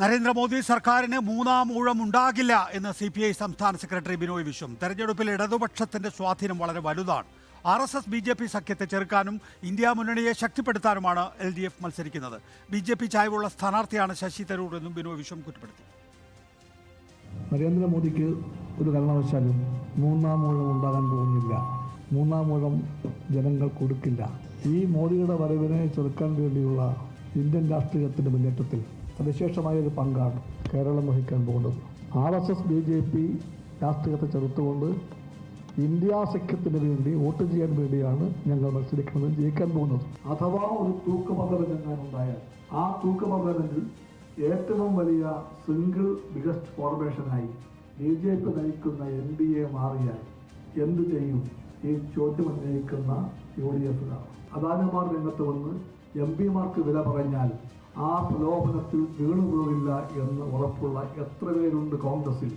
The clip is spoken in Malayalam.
നരേന്ദ്രമോദി സർക്കാരിന് മൂന്നാം ഊഴം ഉണ്ടാകില്ല എന്ന് സി പി ഐ സംസ്ഥാന സെക്രട്ടറി ബിനോയ് വിശ്വം. തെരഞ്ഞെടുപ്പിൽ ഇടതുപക്ഷത്തിന്റെ സ്വാധീനം വളരെ വലുതാണ്. R S S B J P സഖ്യത്തെ ചെറുക്കാനും ഇന്ത്യ മുന്നണിയെ ശക്തിപ്പെടുത്താനുമാണ് എൽ ഡി എഫ് മത്സരിക്കുന്നത്. ബി ജെ പി ചായ്വുള്ള സ്ഥാനാർത്ഥിയാണ് ശശി തരൂർ എന്നും ബിനോയ് വിശ്വം കുറ്റപ്പെടുത്തി. നരേന്ദ്രമോദിക്ക് ഒരു കാരണവശാലും മൂന്നാം ഊഴം ഉണ്ടാകാൻ പോകുന്നില്ല. മൂന്നാം ഊഴം ജനങ്ങൾ കൊടുക്കില്ല. ഈ മോദിയുടെ വരവിനെ ചെറുക്കാൻ വേണ്ടിയുള്ള ഇന്ത്യൻ രാഷ്ട്രീയത്തിന്റെ മുന്നേറ്റത്തിൽ സവിശേഷമായ ഒരു പങ്കാണ് കേരളം വഹിക്കാൻ പോകുന്നത്. R S S B J P രാഷ്ട്രീയത്തെ ചെറുത്തുകൊണ്ട് ഇന്ത്യ സഖ്യത്തിന് വേണ്ടി വോട്ട് ചെയ്യാൻ വേണ്ടിയാണ് ഞങ്ങൾ മത്സരിക്കുന്നത് ജയിക്കാൻ പോകുന്നത്. അഥവാ ഒരു തൂക്കുമതലം ഞങ്ങൾ ഉണ്ടായാൽ ആ തൂക്കുമതലിൽ ഏറ്റവും വലിയ സിംഗിൾ ബിഗസ്റ്റ് ഫോർമേഷനായി ബി ജെ പി നയിക്കുന്ന എൻ ഡി എ മാറിയാൽ എന്ത് ചെയ്യും? ഈ ചോദ്യം ഉന്നയിക്കുന്ന യു ഡി എഫുകാർ അദാനിമാർ രംഗത്ത് വന്ന് എം പിമാർക്ക് വില പറഞ്ഞാൽ ആ പ്രലോഭനത്തിൽ വീണുപോകില്ല എന്ന് ഉറപ്പുള്ള എത്ര പേരുണ്ട് കോൺഗ്രസിൽ